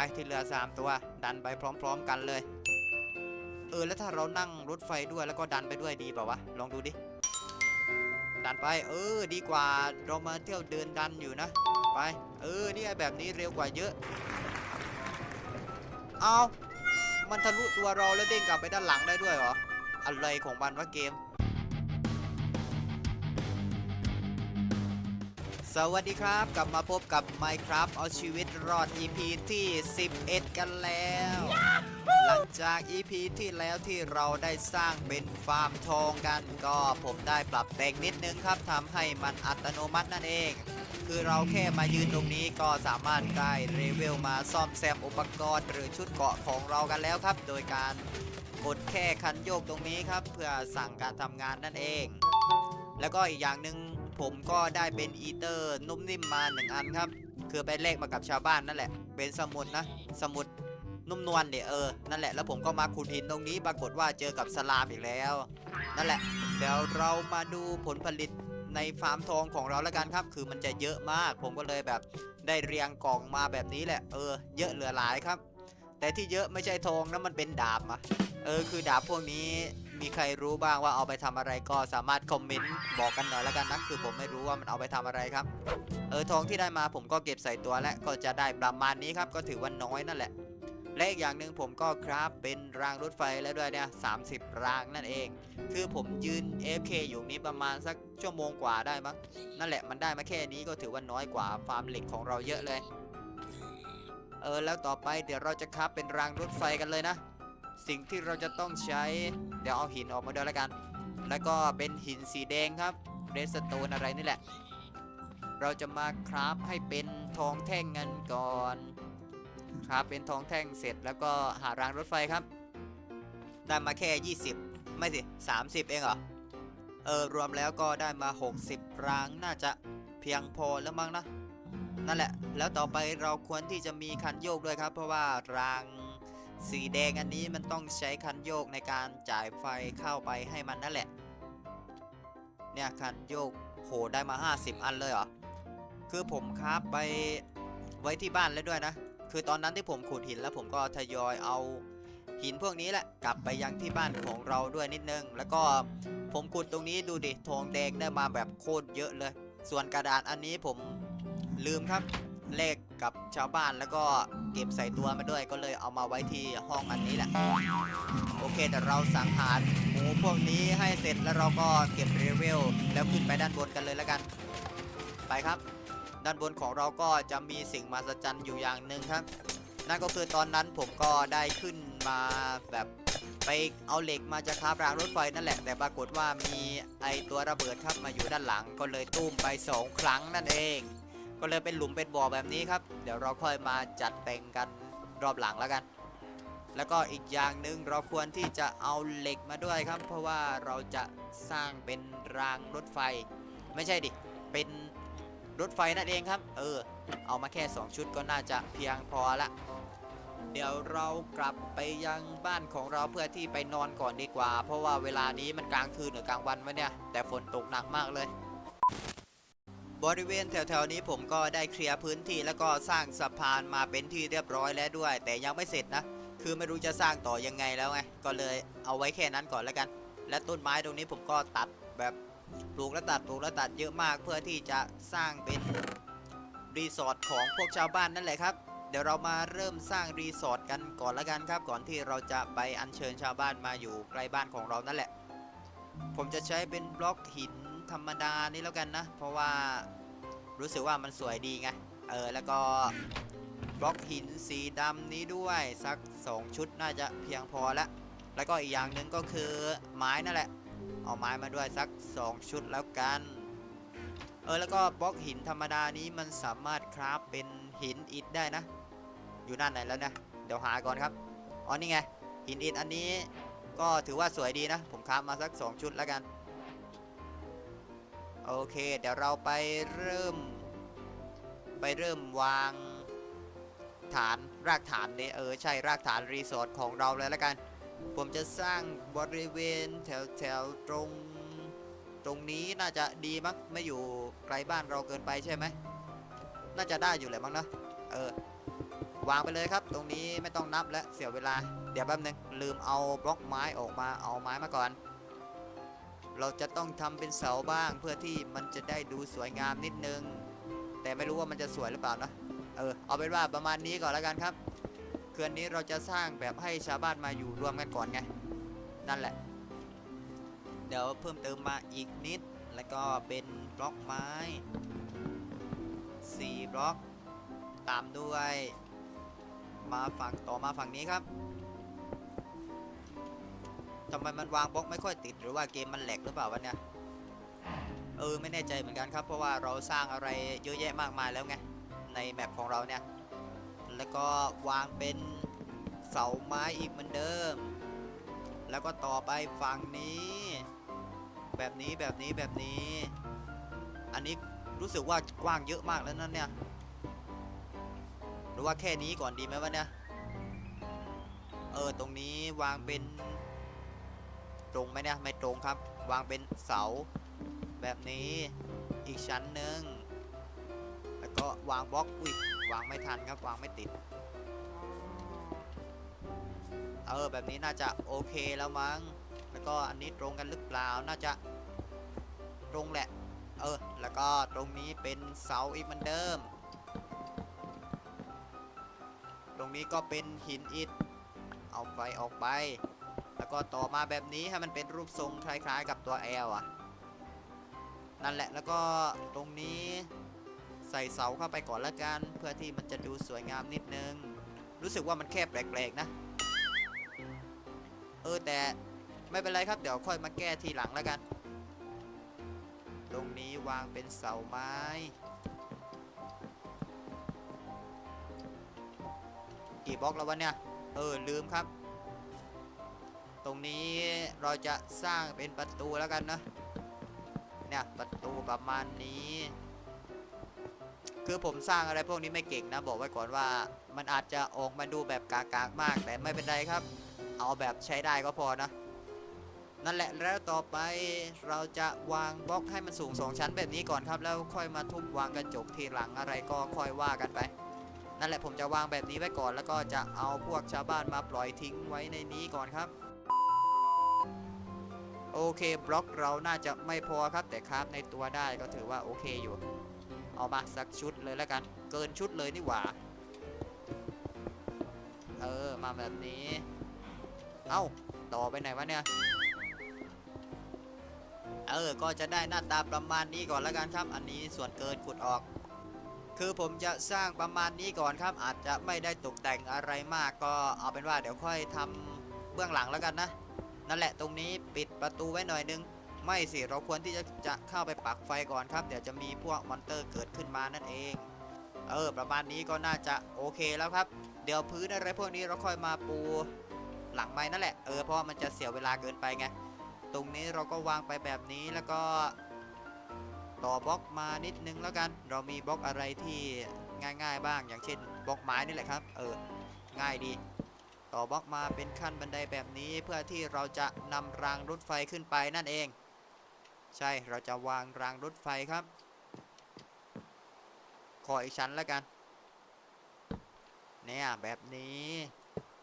ไปที่เรือสามตัว ดันไปพร้อม ๆ กันเลย เออแล้วถ้าเรานั่งรถไฟด้วยแล้วก็ดันไปด้วยดีเปล่าวะลองดูดิ ดันไป เออ ดีกว่าเรามาเที่ยวเดินดันอยู่นะ ไป เออเนี่ยแบบนี้เร็วกว่าเยอะ เอามันทะลุตัวเราแล้วเด้งกลับไปด้านหลังได้ด้วยเหรออะไรของมันวะเกม สวัสดีครับ กลับมาพบกับ Minecraft เอาชีวิตรอด EP ที่ 11 กันแล้ว หลังจาก EP ที่แล้วที่เราได้สร้างเป็นฟาร์มทองกัน ก็ผมได้ปรับแต่งนิดนึงครับทำให้มันอัตโนมัตินั่นเอง คือเราแค่มายืนตรงนี้ก็สามารถได้เรเวลมาซ่อมแซมอุปกรณ์หรือชุดเกราะของเรากันแล้วครับ โดยการกดแค่คันโยกตรงนี้ครับ เพื่อสั่งการทำงานนั่นเอง แล้วก็อีกอย่างหนึ่ง ผมก็ได้เป็นอีเตอร์นุ่มนิ่มมาหนึ่งอันครับ คือไปเลขมากับชาวบ้านนั่นแหละ เป็นสมุดนะ สมุดนุ่มนวลเดี๋ยเออ นั่นแหละ แล้วผมก็มาขุดหินตรงนี้ ปรากฏว่าเจอกับสลามอีกแล้ว นั่นแหละ เดี๋ยวเรามาดูผลผลิตในฟาร์มทองของเราแล้วกันครับ คือมันจะเยอะมาก ผมก็เลยแบบได้เรียงกล่องมาแบบนี้แหละ เออ เยอะเหลือหลายครับ แต่ที่เยอะไม่ใช่ทองนะมันเป็นดาบอะเออคือดาบพวกนี้มีใครรู้บ้างว่าเอาไปทำอะไรก็สามารถคอมเมนต์บอกกันหน่อยแล้วกันนะคือผมไม่รู้ว่ามันเอาไปทำอะไรครับ เออทองที่ได้มาผมก็เก็บใส่ตัวและก็จะได้ประมาณนี้ครับก็ถือว่าน้อยนั่นแหละ และอีกอย่างหนึ่งผมก็ครับเป็นรางรถไฟแล้วด้วยเนี่ย30รางนั่นเอง คือผมยืน AFK อยู่นี้ประมาณสักชั่วโมงกว่าได้มั้งนั่นแหละมันได้มาแค่นี้ก็ถือว่าน้อยกว่าฟาร์มเหล็กของเราเยอะเลย เออแล้วต่อไปเดี๋ยวเราจะคับเป็นรางรถไฟกันเลยนะ สิ่งที่เราจะต้องใช้ เดี๋ยวเอาหินออกมาด้วยแล้วกัน แล้วก็เป็นหินสีแดงครับเรสโตนอะไรนี่แหละ เราจะมาคราฟให้เป็นทองแท่งเงินก่อนครับเป็นทองแท่งเสร็จแล้วก็หารางรถไฟครับ ได้มาแค่ 20 ไม่สิ 30 เองเหรอ เออ รวมแล้วก็ได้มา 60 รางน่าจะเพียงพอแล้วมั้งนะ นั่นแหละ แล้วต่อไปเราควรที่จะมีคันโยกด้วยครับ เพราะว่ารางสีแดงอันนี้มันต้องใช้คันโยกในการจ่ายไฟเข้าไปให้มันนั่นแหละ เนี่ยคันโยกโหได้มา 50 อันเลยเหรอ คือผมครับไปไว้ที่บ้านแล้วด้วยนะ คือตอนนั้นที่ผมขุดหินแล้วผมก็ทยอยเอาหินพวกนี้แหละกลับไปยังที่บ้านของเราด้วยนิดนึง แล้วก็ผมขุดตรงนี้ดูดิทองแดงได้มาแบบโคตรเยอะเลย ส่วนกระดาษอันนี้ผม ลืมครับเลขกับชาวบ้านแล้วก็เก็บใส่ตัวมาด้วยก็เลยเอามาไว้ที่ห้องอันนี้แหละ โอเคแต่เราสังหารหมูพวกนี้ให้เสร็จแล้วเราก็เก็บเรเวลแล้วขึ้นไปด้านบนกันเลยแล้วกัน ไปครับ ด้านบนของเราก็จะมีสิ่งมหัศจรรย์อยู่อย่างหนึ่งครับ นั่นก็คือตอนนั้นผมก็ได้ขึ้นมาแบบไปเอาเหล็กมาจะคาบรางรถไฟนั่นแหละ แต่ปรากฏว่ามีไอตัวระเบิดครับมาอยู่ด้านหลังก็เลยตุ้มไปสองครั้งนั่นเอง ก็เลยเป็นหลุมเป็นบ่อแบบนี้ครับ เดี๋ยวเราค่อยมาจัดแต่งกันรอบหลังแล้วกัน แล้วก็อีกอย่างหนึ่งเราควรที่จะเอาเหล็กมาด้วยครับ เพราะว่าเราจะสร้างเป็นรางรถไฟ ไม่ใช่ดิ เป็นรถไฟนั่นเองครับ เออ เอามาแค่ 2 ชุดก็น่าจะเพียงพอละ เดี๋ยวเรากลับไปยังบ้านของเราเพื่อที่ไปนอนก่อนดีกว่า เพราะว่าเวลานี้มันกลางคืนหรือกลางวันวะเนี่ย แต่ฝนตกหนักมากเลย บริเวณแถวๆนี้ผมก็ได้เคลียร์พื้นที่แล้วก็สร้างสะพานมาเป็นที่เรียบร้อยแล้วด้วย แต่ยังไม่เสร็จนะ คือไม่รู้จะสร้างต่อยังไงแล้วไง ก็เลยเอาไว้แค่นั้นก่อนแล้วกัน และต้นไม้ตรงนี้ผมก็ตัดแบบปลูกแล้วตัดปลูกแล้วตัดเยอะมากเพื่อที่จะสร้างเป็นรีสอร์ทของพวกชาวบ้านนั่นแหละครับ เดี๋ยวเรามาเริ่มสร้างรีสอร์ทกันก่อนล้วกันครับ ก่อนที่เราจะไปอัญเชิญชาวบ้านมาอยู่ใกล้บ้านของเรานั่นแหละ ผมจะใช้เป็นบล็อกหิน ธรรมดานี่แล้วกันนะ เพราะว่ารู้สึกว่ามันสวยดีไง เออ แล้วก็บล็อกหินสีดำนี้ด้วยสัก 2 ชุดน่าจะเพียงพอละ แล้วก็อีกอย่างหนึ่งก็คือไม้นั่นแหละ เอาไม้มาด้วยสัก 2 ชุดแล้วกัน เออ แล้วก็บล็อกหินธรรมดานี้มันสามารถคราฟเป็นหินอิฐได้นะ อยู่ด้านไหนแล้วนะ เดี๋ยวหาก่อนครับ อ๋อ นี่ไง หินอิฐอันนี้ก็ถือว่าสวยดีนะ ผมคราฟมาสัก 2 ชุดแล้วกัน โอเค เดี๋ยวเราไปเริ่ม ไปเริ่มวางฐานรากฐานเนี่ยเออใช่รากฐานรีสอร์ทของเราเลยละกัน ผมจะสร้างบริเวณแถวแถวตรงตรงนี้น่าจะดีมั้งไม่อยู่ไกลบ้านเราเกินไปใช่ไหมน่าจะได้อยู่แหละมั้งนะเออวางไปเลยครับ ตรงนี้ไม่ต้องนับแล้วเสียเวลาเดี๋ยวแป๊บนึงลืมเอาบล็อกไม้ออกมาเอาไม้มาก่อน เราจะต้องทำเป็นเสาบ้าง เพื่อที่มันจะได้ดูสวยงามนิดนึง แต่ไม่รู้ว่ามันจะสวยหรือเปล่านะเออเอาเป็นว่าประมาณนี้ก่อนแล้วกันครับเคือนนี้เราจะสร้างแบบให้ชาวบ้านมาอยู่รวมกันก่อนไงนั่นแหละ เดี๋ยวเพิ่มเติมมาอีกนิด แล้วก็เป็นบล็อกไม้ 4 บล็อก ตามด้วย มาฝั่งต่อมาฝั่งนี้ครับ ทำไมมันวางบล็อกไม่ค่อยติดหรือว่าเกมมันแหลกหรือเปล่าวะเนี่ยเออไม่แน่ใจเหมือนกันครับ เพราะว่าเราสร้างอะไรเยอะแยะมากมายแล้วไงในแมปของเราเนี่ยแล้วก็วางเป็นเสาไม้อีกเหมือนเดิม แล้วก็ต่อไปฝั่งนี้ แบบนี้แบบนี้แบบนี้ อันนี้รู้สึกว่ากว้างเยอะมากแล้วนั่นเนี่ยหรือว่าแค่นี้ก่อนดีไหมวะเนี่ยเออตรงนี้วางเป็น ตรงไหมเนี่ย ไม่ตรงครับ วางเป็นเสา แบบนี้อีกชั้นหนึ่งแล้วก็วางบล็อกอุ้ยวางไม่ทันครับวางไม่ติด เออแบบนี้น่าจะโอเคแล้วมั้ง แล้วก็อันนี้ตรงกันหรือเปล่าน่าจะตรงแหละ เออ แล้วก็ตรงนี้เป็นเสาอีกเหมือนเดิม ตรงนี้ก็เป็นหินอิฐเอาไฟออกไป แล้วก็ต่อมาแบบนี้ให้มันเป็นรูปทรงคล้ายๆ กับตัว L อะ นั่นแหละแล้วก็ตรงนี้ใส่เสาเข้าไปก่อนละกัน เพื่อที่มันจะดูสวยงามนิดนึง รู้สึกว่ามันแคบแปลกๆนะ เออแต่ไม่เป็นไรครับเดี๋ยวค่อยมาแก้ทีหลังล้วกัน ตรงนี้วางเป็นเสาไม้กี่บล็อกแล้ววะเนี่ย เออลืมครับ ตรงนี้เราจะสร้างเป็นประตูแล้วกันนะเนี่ยประตูประมาณนี้ คือผมสร้างอะไรพวกนี้ไม่เก่งนะ บอกไว้ก่อนว่ามันอาจจะออกมาดูแบบกากๆมาก แต่ไม่เป็นไรครับ เอาแบบใช้ได้ก็พอนะ นั่นแหละแล้วต่อไปเราจะวางบล็อกให้มันสูงสองชั้นแบบนี้ก่อนครับ แล้วค่อยมาทุบวางกระจกทีหลังอะไรก็ค่อยว่ากันไปนั่นแหละผมจะวางแบบนี้ไว้ก่อนแล้วก็จะเอาพวกชาวบ้านมาปล่อยทิ้งไว้ในนี้ก่อนครับ โอเคบล็อกเราน่าจะไม่พอครับ แต่คราฟในตัวได้ก็ถือว่าโอเคอยู่ เอามาสักชุดเลยแล้วกัน เกินชุดเลยนี่หว่า เออมาแบบนี้ เอ้าต่อไปไหนวะเนี่ย เออ ก็จะได้หน้าตาประมาณนี้ก่อนแล้วกันครับ อันนี้ส่วนเกินขุดออกคือผมจะสร้างประมาณนี้ก่อนครับ อาจจะไม่ได้ตกแต่งอะไรมากก็เอาเป็นว่าเดี๋ยวค่อยทำเบื้องหลังแล้วกันนะ นั่นแหละตรงนี้ปิดประตูไว้หน่อยนึง ไม่สิเราควรที่จะจะเข้าไปปักไฟก่อนครับ เดี๋ยวจะมีพวกมอนเตอร์เกิดขึ้นมานั่นเอง เออ ประมาณนี้ก็น่าจะโอเคแล้วครับ เดี๋ยวพื้นอะไรพวกนี้เราค่อยมาปูหลังไม้นั่นแหละ เออ เพราะมันจะเสียเวลาเกินไปไง ตรงนี้เราก็วางไปแบบนี้แล้วก็ ต่อบล็อกมานิดนึงแล้วกัน เรามีบล็อกอะไรที่ง่าย ๆ บ้าง อย่างเช่นบล็อกไม้นี่แหละครับ เออ ง่ายดี ต่อบล็อกมาเป็นขั้นบันไดแบบนี้เพื่อที่เราจะนำรางรถไฟขึ้นไปนั่นเอง ใช่เราจะวางรางรถไฟครับ ขออีกชั้นแล้วกัน เนี่ยแบบนี้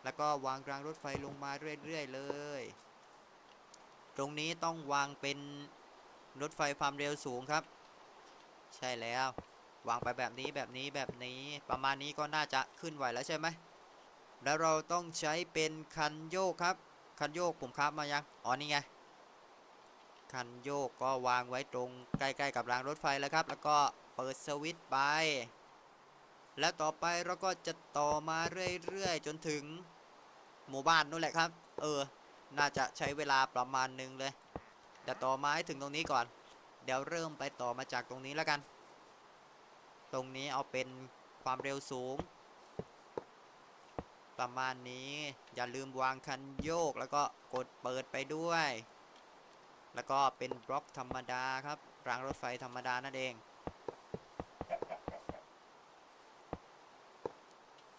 แล้วก็วางรางรถไฟลงมาเรื่อยๆเลย ตรงนี้ต้องวางเป็นรถไฟความเร็วสูงครับ ใช่แล้ว วางไปแบบนี้แบบนี้แบบนี้ประมาณนี้ก็น่าจะขึ้นไหวแล้วใช่ไหม แล้วเราต้องใช้เป็นคันโยกครับ คันโยกผมครับมายังอ๋อนี่ไงคันโยกก็วางไว้ตรงใกล้ๆกับรางรถไฟแล้วครับ แล้วก็เปิดสวิตช์ไป แล้วต่อไปเราก็จะต่อมาเรื่อยๆจนถึงหมู่บ้านนู่นแหละครับ เออ น่าจะใช้เวลาประมาณหนึ่งเลยเดี๋ยวต่อมาให้ถึงตรงนี้ก่อน เดี๋ยวเริ่มไปต่อมาจากตรงนี้แล้วกัน ตรงนี้เอาเป็นความเร็วสูง ประมาณนี้ อย่าลืมวางคันโยกแล้วก็กดเปิดไปด้วย แล้วก็เป็นบล็อกธรรมดาครับรางรถไฟธรรมดานั่นเอง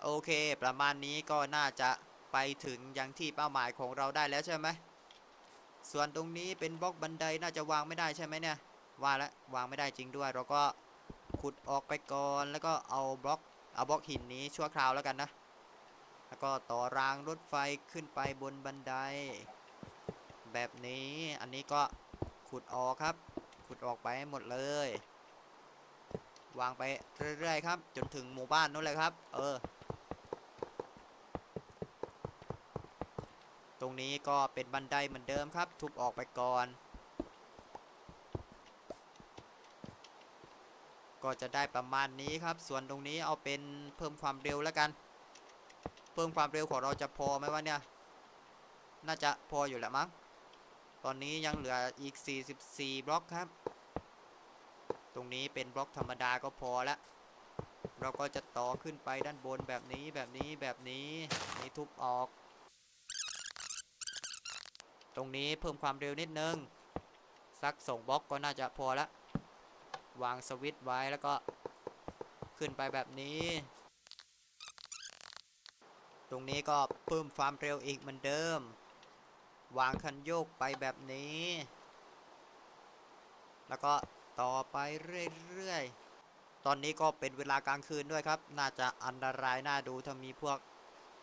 โอเค ประมาณนี้ก็น่าจะไปถึงยังที่เป้าหมายของเราได้แล้วใช่ไหมส่วนตรงนี้เป็นบล็อกบันไดน่าจะวางไม่ได้ใช่ไหมเนี่ย ว่าแล้ววางไม่ได้จริงด้วย เราก็ขุดออกไปก่อนแล้วก็เอาบล็อกเอาบล็อกหินนี้ชั่วคราวแล้วกันนะ แล้วก็ต่อรางรถไฟขึ้นไปบนบันได แบบนี้อันนี้ก็ขุดออกครับ ขุดออกไปให้หมดเลย วางไปเรื่อยๆครับ จนถึงหมู่บ้านนู้นเลยครับ เออ ตรงนี้ก็เป็นบันไดเหมือนเดิมครับ ทุบออกไปก่อน ก็จะได้ประมาณนี้ครับ ส่วนตรงนี้เอาเป็นเพิ่มความเร็วแล้วกัน เพิ่มความเร็วของเราจะพอไหมวะเนี่ย น่าจะพออยู่แหละมั้ง ตอนนี้ยังเหลืออีก 44 บล็อกครับ ตรงนี้เป็นบล็อกธรรมดาก็พอละเราก็จะต่อขึ้นไปด้านบนแบบนี้แบบนี้แบบนี้นี่ทุบออก ตรงนี้เพิ่มความเร็วนิดนึง สักส่งบล็อกก็น่าจะพอละ วางสวิตช์ไว้แล้วก็ขึ้นไปแบบนี้ ตรงนี้ก็เพิ่มความเร็วอีกเหมือนเดิม วางคันโยกไปแบบนี้ แล้วก็ต่อไปเรื่อยๆ ตอนนี้ก็เป็นเวลากลางคืนด้วยครับ น่าจะอันตรายน่าดูถ้ามีพวก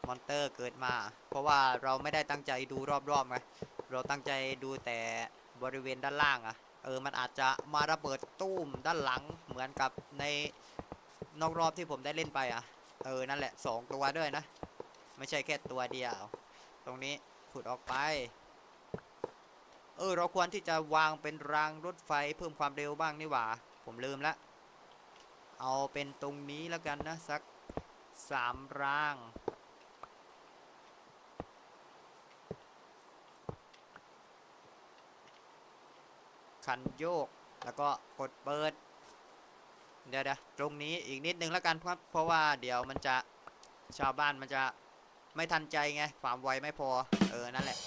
มอนเตอร์เกิดมา เพราะว่าเราไม่ได้ตั้งใจดูรอบๆไง เราตั้งใจดูแต่บริเวณด้านล่างอะเออ มันอาจจะมาระเบิดตู้มด้านหลังเหมือนกับในนอกรอบที่ผมได้เล่นไปอะเออ นั่นแหละสองตัวด้วยนะ ไม่ใช่แค่ตัวเดียว ตรงนี้ขุดออกไป เออ เราควรที่จะวางเป็นรางรถไฟเพิ่มความเร็วบ้างนี่หว่า ผมลืมละ เอาเป็นตรงนี้แล้วกันนะสักสามราง คันโยก แล้วก็กดเปิด เดี๋ยวเดี๋ยวตรงนี้อีกนิดนึงแล้วกันครับ เพราะว่าเดี๋ยวมันจะชาวบ้านมันจะ ไม่ทันใจไง ความไวไม่พอ เออ นั่นแหละ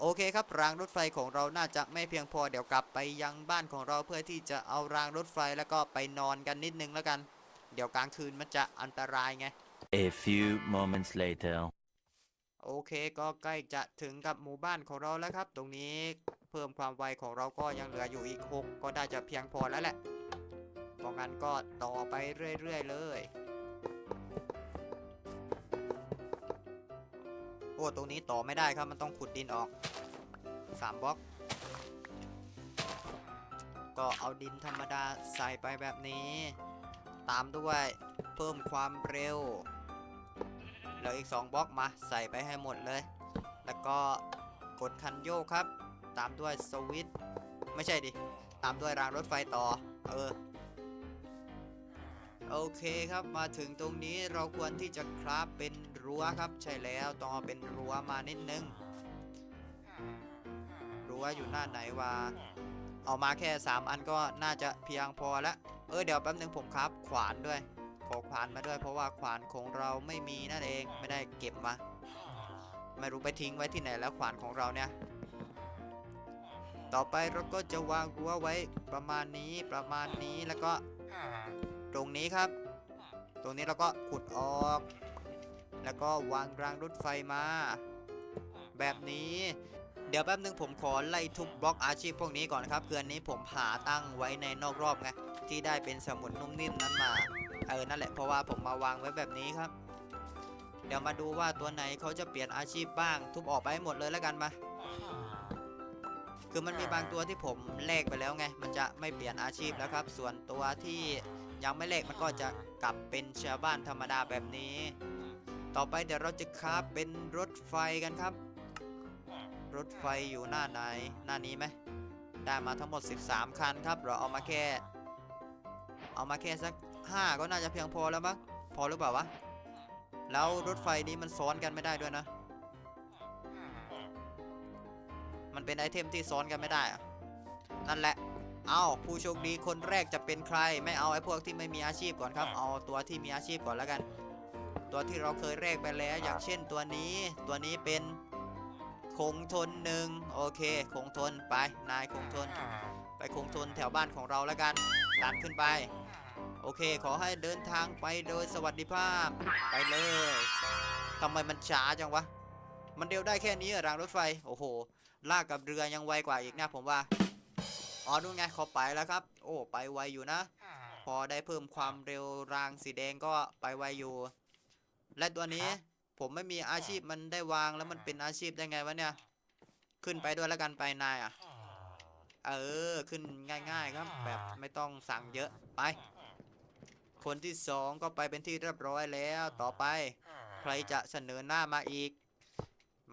โอเคครับ รางรถไฟของเราน่าจะไม่เพียงพอ เดี๋ยวกลับไปยังบ้านของเราเพื่อที่จะเอารางรถไฟแล้วก็ไปนอนกันนิดนึงแล้วกัน เดี๋ยวกลางคืนมันจะอันตรายไง A few moments later. โอเคก็ใกล้จะถึงกับหมู่บ้านของเราแล้วครับ ตรงนี้เพิ่มความไวของเราก็ยังเหลืออยู่อีก 6 ก็น่าจะเพียงพอแล้วแหละเพราะงั้นก็ต่อไปเรื่อยๆเลย อ้ตรงนี้ต่อไม่ได้ครับมันต้องขุดดินออก3บล็อก ก็เอาดินธรรมดาใส่ไปแบบนี้ ตามด้วยเพิ่มความเร็วเหลืออีก 2บล็อกมาใส่ไปให้หมดเลย แล้วก็กดคันโยกครับ ตามด้วยสวิตช์ไม่ใช่ดิ ตามด้วยรางรถไฟต่อ เออ โอเคครับมาถึงตรงนี้เราควรที่จะคราฟเป็น รั้วครับ ใช่แล้วต้องเอาเป็นรั้วมานิดนึง รั้วอยู่หน้าไหนวะเอามาแค่ 3 อันก็น่าจะเพียงพอละเออเดี๋ยวแป๊บนึงผมครับ ขวานด้วย ขอขวานมาด้วย เพราะว่าขวานของเราไม่มีนั่นเองไม่ได้เก็บมาไม่รู้ไปทิ้งไว้ที่ไหนแล้วขวานของเราเนี่ย ต่อไปเราก็จะวางรั้วไว้ประมาณนี้ประมาณนี้แล้วก็ ตรงนี้ครับ ตรงนี้เราก็ขุดออก แล้วก็วางรางรถไฟมา แบบนี้ เดี๋ยวแป๊บนึงผมขอไล่ทุบบล็อกอาชีพพวกนี้ก่อนครับคืออันนี้ผมหาตั้งไว้ในนอกรอบไงที่ได้เป็นสมุดนุ่มนิ่มนั้นมา เออ นั่นแหละเพราะว่าผมมาวางไว้แบบนี้ครับ เดี๋ยวมาดูว่าตัวไหนเขาจะเปลี่ยนอาชีพบ้าง ทุบออกไปให้หมดเลยแล้วกันมา คือมันมีบางตัวที่ผมแลกไปแล้วไง มันจะไม่เปลี่ยนอาชีพแล้วครับ ส่วนตัวที่ยังไม่แลกมันก็จะกลับเป็นชาวบ้านธรรมดาแบบนี้ ต่อไปเดี๋ยวเราจะคราฟเป็นรถไฟกันครับ รถไฟอยู่หน้าไหน หน้านี้ไหมได้มาทั้งหมด 13 คันครับ เราเอามาแค่ เอามาแค่สัก 5 ก็น่าจะเพียงพอแล้วมั้งพอหรือเปล่าวะ แล้วรถไฟนี้มันซ้อนกันไม่ได้ด้วยนะ มันเป็นไอเทมที่ซ้อนกันไม่ได้อะนั่นแหละ เอาผู้โชคดีคนแรกจะเป็นใคร ไม่เอาไอ้พวกที่ไม่มีอาชีพก่อนครับ เอาตัวที่มีอาชีพก่อนแล้วกัน ตัวที่เราเคยแลกไปแล้ว อย่างเช่นตัวนี้ ตัวนี้เป็นคงทนหนึ่งโอเค คงทนไป นายคงทน ไปคงทนแถวบ้านของเราแล้วกันดันขึ้นไป โอเค ขอให้เดินทางไปโดยสวัสดิภาพ ไปเลยทำไมมันช้าจังวะ มันเร็วได้แค่นี้เหรอรางรถไฟ โอ้โห ลากกับเรือยังไวกว่าอีกนะผมว่า อ๋อนู่นไงเขาไปแล้วครับ โอ้ ไปไวอยู่นะ พอได้เพิ่มความเร็วรางสีแดงก็ไปไวอยู่ และตัวนี้ผมไม่มีอาชีพมันได้วางแล้วมันเป็นอาชีพได้ไงวะเนี่ย ขึ้นไปด้วยแล้วกันไปนายอะ เออขึ้นง่าย ๆ ครับ แบบไม่ต้องสั่งเยอะไป คนที่สองก็ไปเป็นที่เรียบร้อยแล้วต่อไป ใครจะเสนอหน้ามาอีก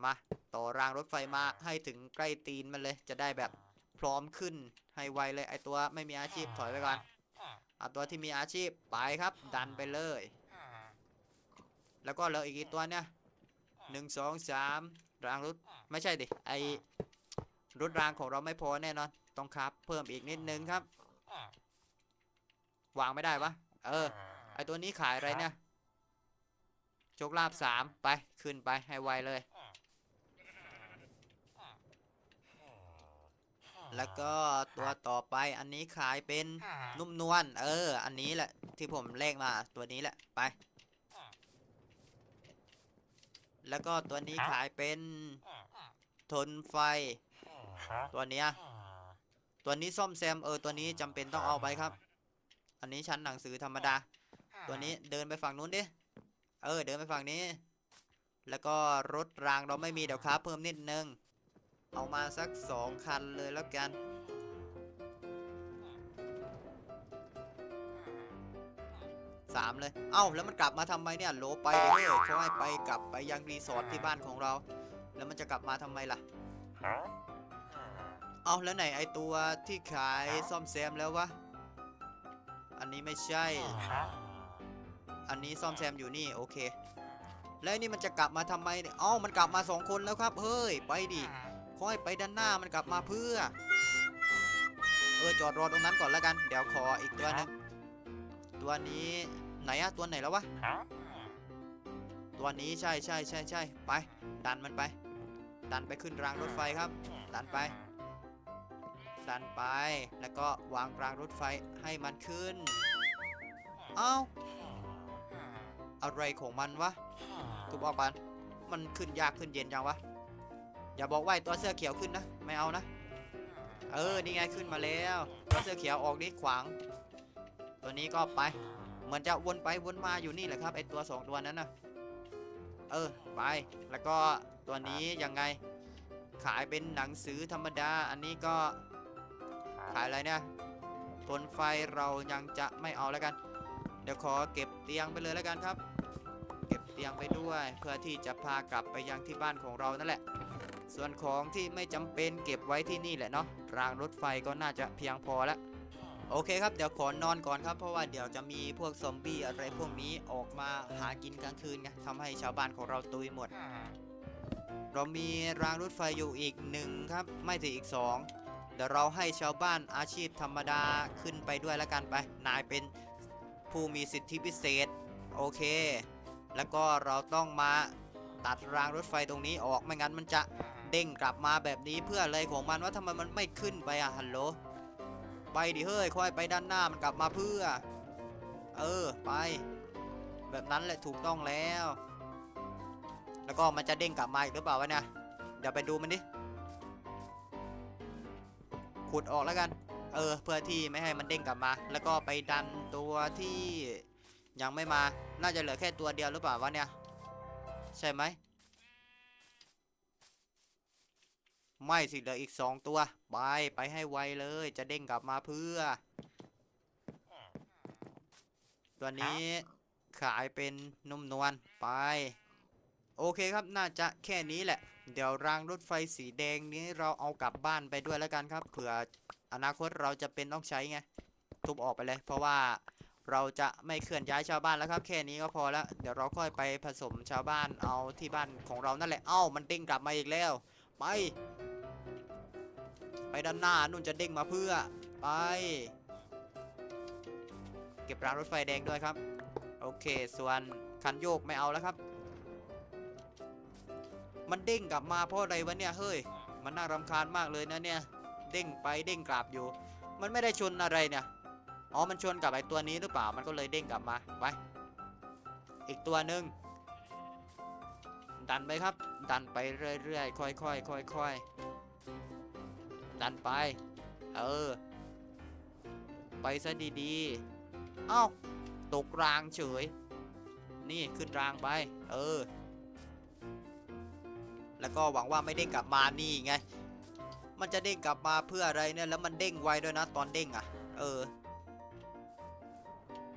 มาต่อรางรถไฟมาให้ถึงใกล้ตีนมันเลย จะได้แบบพร้อมขึ้นให้ไวเลยไอตัวไม่มีอาชีพถอยไปก่อนเอาตัวที่มีอาชีพไปครับ ดันไปเลย แล้วก็เหลืออีกกี่ตัวเนี่ยหนึ่งสองสามรางรถไม่ใช่ดิไอรถรางของเราไม่พอแน่นอน ต้องครับ เพิ่มอีกนิดนึงครับ วางไม่ได้ปะเออ ไอตัวนี้ขายอะไรเนี่ยโชคลาภสามไปขึ้นไปให้ไวเลย แล้วก็ตัวต่อไปอันนี้ขายเป็นนุ่มนวลเออ อันนี้แหละที่ผมเลขมาตัวนี้แหละไป แล้วก็ตัวนี้ขายเป็นทนไฟตัวเนี้ย ตัวนี้ซ่อมแซมเออตัวนี้จำเป็นต้องเอาไปครับ อันนี้ชั้นหนังสือธรรมดา ตัวนี้เดินไปฝั่งนู้นดิ เออ เดินไปฝั่งนี้ แล้วก็รถรางเราไม่มีเดี๋ยวครับ เพิ่มนิดนึง เอามาสักสองคันเลยแล้วกัน สามเลย เอ้า แล้วมันกลับมาทำไมเนี่ยโลไปเฮ้ยเขาให้ไปกลับไปยังรีสอร์ทที่บ้านของเรา แล้วมันจะกลับมาทำไมล่ะ เอาแล้วไหนไอตัวที่ขายซ่อมแซมแล้ววะ อันนี้ไม่ใช่ อันนี้ซ่อมแซมอยู่นี่โอเค แล้วนี่มันจะกลับมาทำไมเอ้ามันกลับมาสองคนแล้วครับ เฮ้ย ไปดิขอให้ไปด้านหน้ามันกลับมาเพื่อ เออจอดรอตรงนั้นก่อนแล้วกัน เดี๋ยวขออีกตัวนึง ตัวนี้ไหนอะตัวไหนแล้ววะ ตัวนี้ใช่ใช่ใช่ใช่ไป ดันมันไป ดันไปขึ้นรางรถไฟครับ ดันไป ดันไป แล้วก็วางรางรถไฟให้มันขึ้น เอ้า อะไรของมันวะทุบออกปันมันขึ้นยากขึ้นเย็นจังวะ อย่าบอกว่าไอ้ตัวเสื้อเขียวขึ้นนะ ไม่เอานะ เออ นี่ไงขึ้นมาแล้ว ตัวเสื้อเขียวออกนี่ขวาง ตัวนี้ก็ไปเหมือนจะวนไปวนมาอยู่นี่แหละครับไอตัวสองตัวนั้นนะเออไปแล้วก็ตัวนี้ยังไง ขายเป็นหนังสือธรรมดา อันนี้ก็ขายอะไรเนี่ยทนไฟเรายังจะไม่เอาแล้วกัน เดี๋ยวขอเก็บเตียงไปเลยแล้วกันครับ เก็บเตียงไปด้วยเพื่อที่จะพากลับไปยังที่บ้านของเรานั่นแหละ ส่วนของที่ไม่จำเป็นเก็บไว้ที่นี่แหละเนาะรางรถไฟก็น่าจะเพียงพอแล้ว โอเคครับเดี๋ยวขอนอนก่อนครับเพราะว่าเดี๋ยวจะมีพวกซอมบี้อะไรพวกนี้ออกมาหากินกลางคืนไงทำให้ชาวบ้านของเราตุยหมด เรามีรางรถไฟอยู่อีกหนึ่งครับ ไม่ถึงอีกสองเดี๋ยวเราให้ชาวบ้านอาชีพธรรมดาขึ้นไปด้วยแล้วกันไป นายเป็นผู้มีสิทธิพิเศษ โอเค แล้วก็เราต้องมาตัดรางรถไฟตรงนี้ออกไม่งั้นมันจะเด้งกลับมาแบบนี้เพื่ออะไรของมันว่าทำไมมันไม่ขึ้นไปอะฮัลโหล ไปดิเฮ้ยค่อยไปด้านหน้ามันกลับมาเพื่อ เออไป แบบนั้นแหละถูกต้องแล้ว แล้วก็มันจะเด้งกลับมาอีกหรือเปล่าวะเนี่ยเดี๋ยวไปดูมันดิขุดออกแล้วกัน เออ เพื่อที่ไม่ให้มันเด้งกลับมา แล้วก็ไปดันตัวที่ยังไม่มา น่าจะเหลือแค่ตัวเดียวหรือเปล่าวะเนี่ย ใช่ไหม ไม่สิเหลืออีกสองตัว ไป ไปให้ไวเลย จะเด้งกลับมาเพื่อ ตัวนี้ขายเป็นนุ่มนวลไป โอเคครับน่าจะแค่นี้แหละ เดี๋ยวรางรถไฟสีแดงนี้เราเอากลับบ้านไปด้วยแล้วกันครับเผื่ออนาคตเราจะเป็นต้องใช้ไงทุบออกไปเลย เพราะว่าเราจะไม่เคลื่อนย้ายชาวบ้านแล้วครับ แค่นี้ก็พอแล้ว เดี๋ยวเราค่อยไปผสมชาวบ้านเอาที่บ้านของเรานั่นแหละ เอ้ามันเด้งกลับมาอีกแล้ว ไป ไปด้านหน้านุ่นจะเด้งมาเพื่อไป เก็บรางรถไฟแดงด้วยครับ โอเค ส่วนคันโยกไม่เอาแล้วครับ มันเด้งกลับมาเพราะอะไรวะเนี่ยเฮ้ยมันน่ารำคาญมากเลยนะเนี่ยเด้งไปเด้งกลับอยู่ มันไม่ได้ชนอะไรเนี่ยอ๋อมันชนกับไอตัวนี้หรือเปล่ามันก็เลยเด้งกลับมาไปอีกตัวหนึ่งดันไปครับ ดันไปเรื่อยๆค่อยๆค่อยๆ ดันไป เออ ไปซะดีๆ เอ้า ตกรางเฉย นี่ขึ้นรางไป เออ แล้วก็หวังว่าไม่เด้งกลับมานี่ไง มันจะเด้งกลับมาเพื่ออะไรเนี่ย แล้วมันเด้งไวด้วยนะตอนเด้งอะ เออ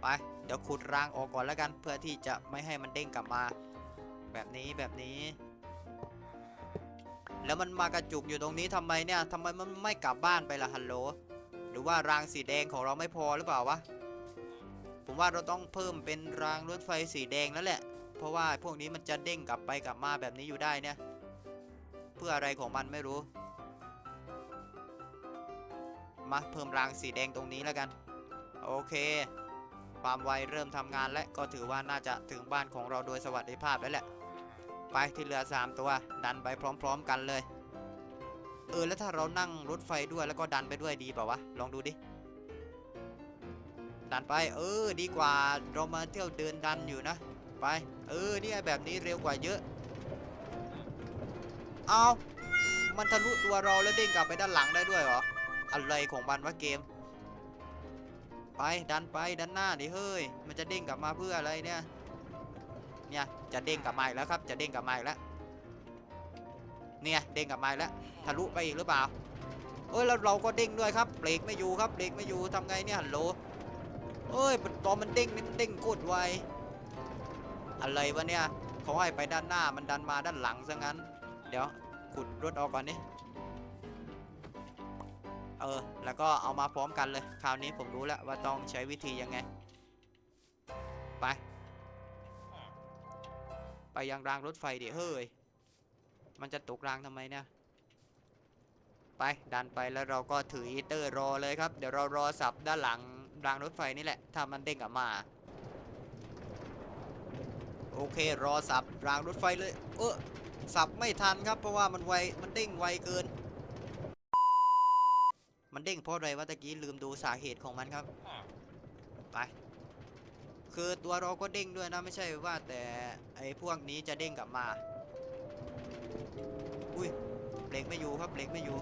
ไป เดี๋ยวขุดรางออกก่อนแล้วกัน เพื่อที่จะไม่ให้มันเด้งกลับมา แบบนี้แบบนี้ แล้วมันมากระจุกอยู่ตรงนี้ทำไมเนี่ยทำไมมันไม่กลับบ้านไปล่ะฮัลโหล หรือว่ารางสีแดงของเราไม่พอหรือเปล่าวะ ผมว่าเราต้องเพิ่มเป็นรางรถไฟสีแดงแล้วแหละ เพราะว่าพวกนี้มันจะเด้งกลับไปกลับมาแบบนี้อยู่ได้เนี่ย เพื่ออะไรของมันไม่รู้ มาเพิ่มรางสีแดงตรงนี้แล้วกัน โอเค ความไวเริ่มทำงานและก็ถือว่าน่าจะถึงบ้านของเราโดยสวัสดิภาพแล้วแหละ ไปที่เรือสามตัว ดันไปพร้อม ๆ กันเลย เออแล้วถ้าเรานั่งรถไฟด้วยแล้วก็ดันไปด้วยดีเปล่าวะ ลองดูดิ ดันไป เออ ดีกว่าเรามาเที่ยวเดินดันอยู่นะ ไป เออเนี่ยแบบนี้เร็วกว่าเยอะ เอามันทะลุตัวเราแล้วเด้งกลับไปด้านหลังได้ด้วยเหรอ อะไรของมันวะเกม ไปดันไปดันหน้าดิเฮ้ย มันจะเด้งกลับมาเพื่ออะไรเนี่ย เนี่ยจะเด้งกลับมาอีกแล้วครับ จะเด้งกลับมาอีกแล้ว เนี่ยเด้งกลับมาอีกแล้วทะลุไปอีกหรือเปล่า เอ้ยแล้วเราก็เด้งด้วยครับเบรกไม่อยู่ครับเบรกไม่อยู่ทำไงเนี่ยฮัลโหลเอ้ยมันตอนมันเด้งนี่มันเด้งโคตรไวอะไรวะเนี่ยเขาให้ไปด้านหน้ามันดันมาด้านหลังซะงั้น เดี๋ยวขุดรถออกก่อนนี่เออ แล้วก็เอามาพร้อมกันเลย คราวนี้ผมรู้แล้วว่าต้องใช้วิธียังไง ไป ไปยังรางรถไฟดิเฮ้ย มันจะตกรางทำไมเนี่ย ไปดันไปแล้วเราก็ถืออีเตอร์รอเลยครับ เดี๋ยวเรารอสับด้านหลังรางรถไฟนี่แหละ ถ้ามันเด้งกลับมา โอเครอสับรางรถไฟเลย เออสับไม่ทันครับเพราะว่ามันไว มันเด้งไวเกิน มันเด้งเพราะอะไรวะตะกี้ลืมดูสาเหตุของมันครับ ไป คือตัวเราก็เด้งด้วยนะไม่ใช่ว่าแต่ไอ้พวกนี้จะเด้งกลับมา อุ้ยเบรกไม่อยู่ครับเบรกไม่อยู่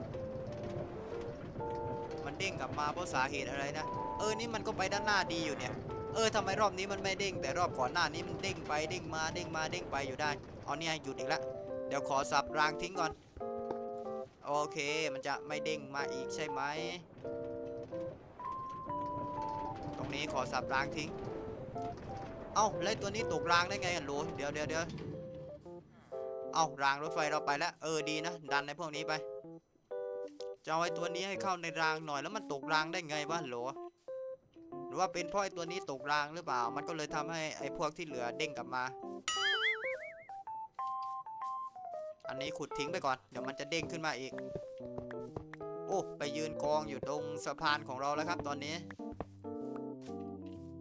มันเด้งกลับมาเพราะสาเหตุอะไรนะ เออนี่มันก็ไปด้านหน้าดีอยู่เนี่ย เออทำไมรอบนี้มันไม่เด้งแต่รอบก่อนหน้านี้มันเด้งไปเด้งมาเด้งมาเด้งไปอยู่ได้ เอาเนี่ยหยุดอีกแล้วเดี๋ยวขอสับรางทิ้งก่อน โอเคมันจะไม่เด้งมาอีกใช่ไหม ตรงนี้ขอสับรางทิ้ง เอ้าแล้วตัวนี้ตกรางได้ไงอะโหลเดี๋ยวเดี๋ยวเดี๋ยวเอ้ารางรถไฟเราไปแล้วเออดีนะดันในพวกนี้ไปจะเอาไอ้ตัวนี้ให้เข้าในรางหน่อยแล้วมันตกรางได้ไงวะโหลหรือว่าเป็นเพราะไอ้ตัวนี้ตกรางหรือเปล่า มันก็เลยทำให้ไอ้พวกที่เหลือเด้งกลับมา อันนี้ขุดทิ้งไปก่อน เดี๋ยวมันจะเด้งขึ้นมาอีก โอ้ไปยืนกองอยู่ตรงสะพานของเราแล้วครับตอนนี้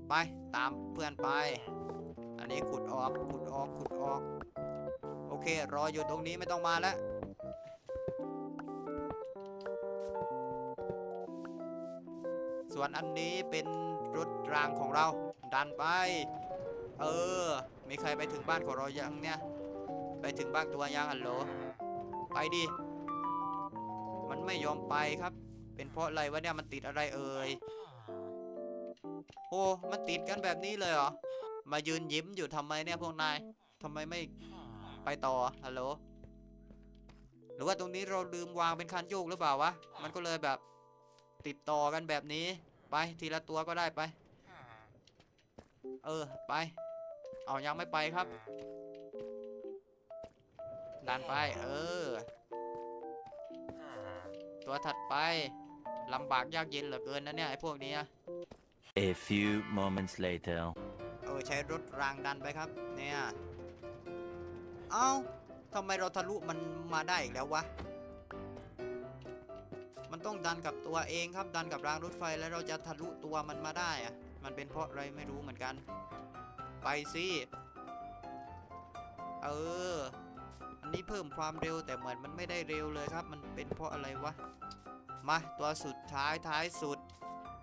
ไปตามเพื่อนไป อันนี้ขุดออกขุดออกขุดออก โอเค รออยู่ตรงนี้ไม่ต้องมาแล้วส่วนอันนี้เป็นรถรางของเรา ดันไป เออ มีใครไปถึงบ้านของเรายังเนี่ย ไปถึงบ้านตัวยังฮัลโหล ไปดิ มันไม่ยอมไปครับ เป็นเพราะอะไรวะเนี่ยมันติดอะไรเอ่ย โอ้มันติดกันแบบนี้เลยเหรอ มายืนยิ้มอยู่ทำไมเนี่ยพวกนายทำไมไม่ไปต่อ ฮัลโหล หรือว่าตรงนี้เราลืมวางเป็นคันโยกหรือเปล่าวะ มันก็เลยแบบติดต่อกันแบบนี้ ไปทีละตัวก็ได้ไป เออไป เอายังไม่ไปครับ ดันไป เออ ตัวถัดไปลำบากยากเย็นเหลือเกินนะเนี่ยไอ้พวกนี้ A few moments later. เออใช้รถรางดันไปครับ เนี่ย เอ้าทำไมเราทะลุมันมาได้อีกแล้ววะ มันต้องดันกับตัวเองครับ ดันกับรางรถไฟแล้วเราจะทะลุตัวมันมาได้อะมันเป็นเพราะอะไรไม่รู้เหมือนกัน ไปสิเออ อันนี้เพิ่มความเร็วแต่เหมือนมันไม่ได้เร็วเลยครับ มันเป็นเพราะอะไรวะ มาตัวสุดท้ายท้ายสุด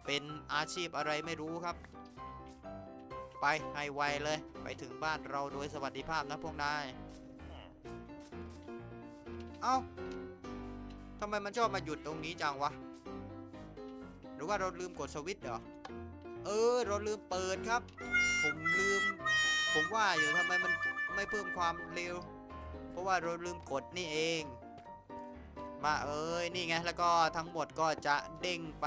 เป็นอาชีพอะไรไม่รู้ครับ ไปให้ไวเลย ไปถึงบ้านเราโดยสวัสดิภาพนะพวกนายเอ้าทำไมมันชอบมาหยุดตรงนี้จังวะ หรือว่าเราลืมกดสวิตช์เหรอเเออ เราลืมเปิดครับ ผมลืม ผมว่าอยู่ทำไมมันไม่เพิ่มความเร็ว เพราะว่าเราลืมกดนี่เอง มาเอ้ย นี่ไง แล้วก็ทั้งหมดก็จะเด้งไป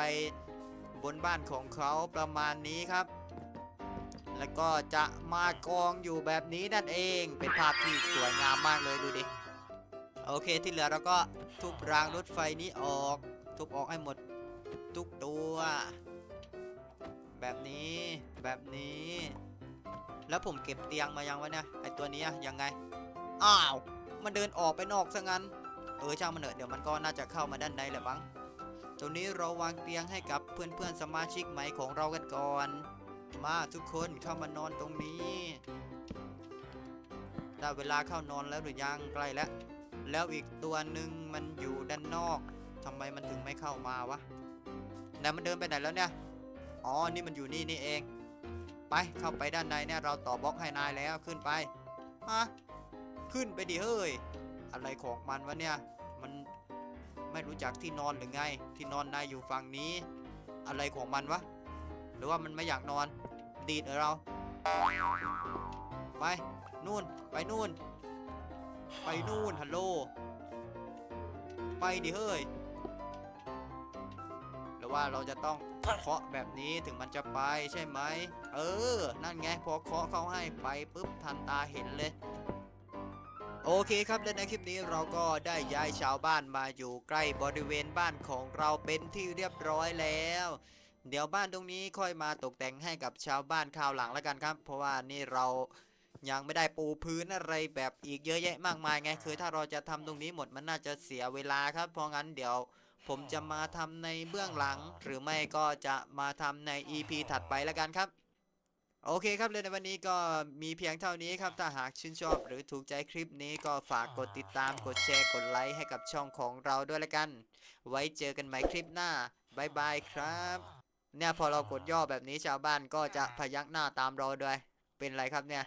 บนบ้านของเขาประมาณนี้ครับ แล้วก็จะมากองอยู่แบบนี้นั่นเอง เป็นภาพที่สวยงามมากเลยดูดิ โอเคที่เหลือเราก็ทุบรางรถไฟนี้ออก ทุบออกให้หมดทุกตัว แบบนี้แบบนี้ แล้วผมเก็บเตียงมายังวะเนี่ยไอตัวนี้ยังไง อ้าว มันเดินออกไปนอกซะงั้น เออช่างมันเถอะเดี๋ยวมันก็น่าจะเข้ามาด้านในแหละบ้าง ตรงนี้เราวางเตียงให้กับเพื่อนๆสมาชิกใหม่ของเรากันก่อน มาทุกคนเข้ามานอนตรงนี้ได้เวลาเข้านอนแล้วหรือยังใกล้แล้ว แล้วอีกตัวหนึ่งมันอยู่ด้านนอกทำไมมันถึงไม่เข้ามาวะไหนมันเดินไปไหนแล้วเนี่ย อ๋อ นี่มันอยู่นี่นี่เอง ไปเข้าไปด้านในเนี่ยเราต่อบล็อกให้นายแล้วขึ้นไป ฮะ ขึ้นไปดิเฮ้ย อะไรของมันวะเนี่ย ไม่รู้จักที่นอนหรือไง ที่นอนนายอยู่ฝั่งนี้ อะไรของมันวะ หรือว่ามันไม่อยากนอน ดีดเรอเรา ไป นู่น ไปนู่น ไปนู่นฮัลโหล ไปดิเฮ้ย หรือว่าเราจะต้องเคาะแบบนี้ถึงมันจะไปใช่ไหม เออ นั่นไงพอเคาะเขาให้ไปปุ๊บทันตาเห็นเลย โอเคครับและในคลิปนี้เราก็ได้ย้ายชาวบ้านมาอยู่ใกล้บริเวณบ้านของเราเป็นที่เรียบร้อยแล้ว เดี๋ยวบ้านตรงนี้ค่อยมาตกแต่งให้กับชาวบ้านคราวหลังแล้วกันครับ เพราะว่านี่เรายังไม่ได้ปูพื้นอะไรแบบอีกเยอะแยะมากมายไงคือถ้าเราจะทำตรงนี้หมดมันน่าจะเสียเวลาครับ เพราะงั้นเดี๋ยวผมจะมาทำในเบื้องหลัง หรือไม่ก็จะมาทำใน EP ถัดไปแล้วกันครับ โอเคครับเลยในวันนี้ก็มีเพียงเท่านี้ครับ ถ้าหากชื่นชอบหรือถูกใจคลิปนี้ก็ฝากกดติดตามกดแชร์กดไลค์ให้กับช่องของเราด้วยละกัน ไว้เจอกันใหม่คลิปหน้าบายบายครับ เนี่ยพอเรากดย่อแบบนี้ชาวบ้านก็จะพยักหน้าตามเราด้วย เป็นไรครับเนี่ย